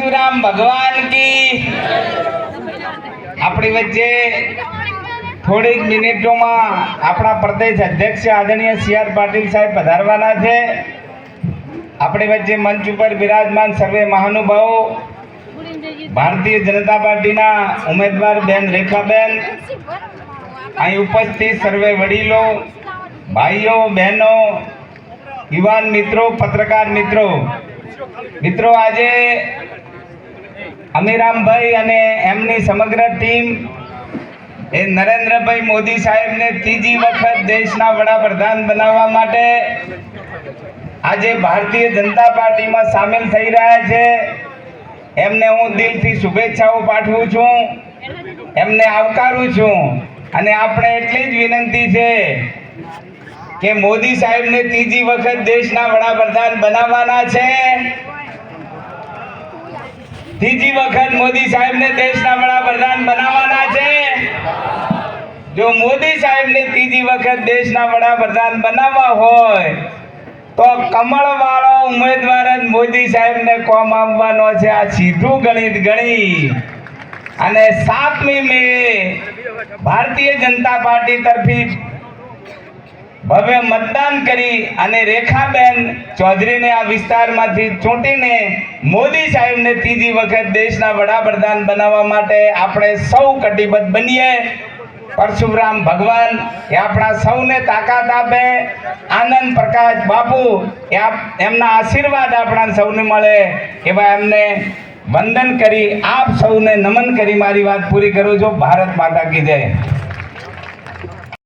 પરશુરામ ભગવાન કી. આપણી વચ્ચે થોડીક મિનિટોમાં આપણા પ્રદેશ અધ્યક્ષ આદરણીય સી આર પાટીલ સાહેબ પધારવાના છે. આપણી વચ્ચે મંચ ઉપર બિરાજમાન સર્વે મહાનુભાવો, ભારતીય જનતા પાર્ટીના ઉમેદવાર બેન રેખાબેન, અહીં ઉપસ્થિત સર્વે વડીલો, ભાઈઓ, બહેનો, યુવાન મિત્રો, પત્રકાર મિત્રો. મિત્રો, આજે અમીરામભાઈ અને એમની સમગ્ર ટીમ એ નરેન્દ્રભાઈ મોદી સાહેબને ત્રીજી વખત દેશના વડાપ્રધાન બનાવવા માટે આજે ભારતીય જનતા પાર્ટીમાં સામેલ થઈ રહ્યા છે. એમને હું દિલથી શુભેચ્છાઓ પાઠવું છું. એમને આવકારું છું. અને આપણે એટલી જ વિનંતી છે કે મોદી સાહેબને ત્રીજી વખત દેશના વડાપ્રધાન બનાવવાના છે. ત્રીજી વખત મોદી સાહેબને દેશના વડાપ્રધાન બનાવવાના છે. જો મોદી સાહેબને ત્રીજી વખત દેશના વડાપ્રધાન બનાવવા હોય, તો કમળ વાળો ઉમેદવાર જ મોદી સાહેબને કોમ આવવાનો છે. આ સીધું ગણિત ગણી. અને સાતમી મે ભારતીય જનતા પાર્ટી તરફી ભવ્ય મતદાન કરી અને રેખાબેન ચૌધરીને આ વિસ્તારમાંથી ચૂંટીને મોદી સાહેબને ત્રીજી વખત દેશના વડાપ્રધાન બનાવવા માટે આપણે સૌ કટિબદ્ધ બનીએ. પરશુરામ ભગવાન, એ આપણા સૌને તાકાત આપે. આનંદ પ્રકાશ બાપુ, એ એમના આશીર્વાદ આપણા સૌને મળે. એવા એમને વંદન કરી, આપ સૌને નમન કરી. મારી વાત પૂરી કરું છું. ભારત માતા કી જય.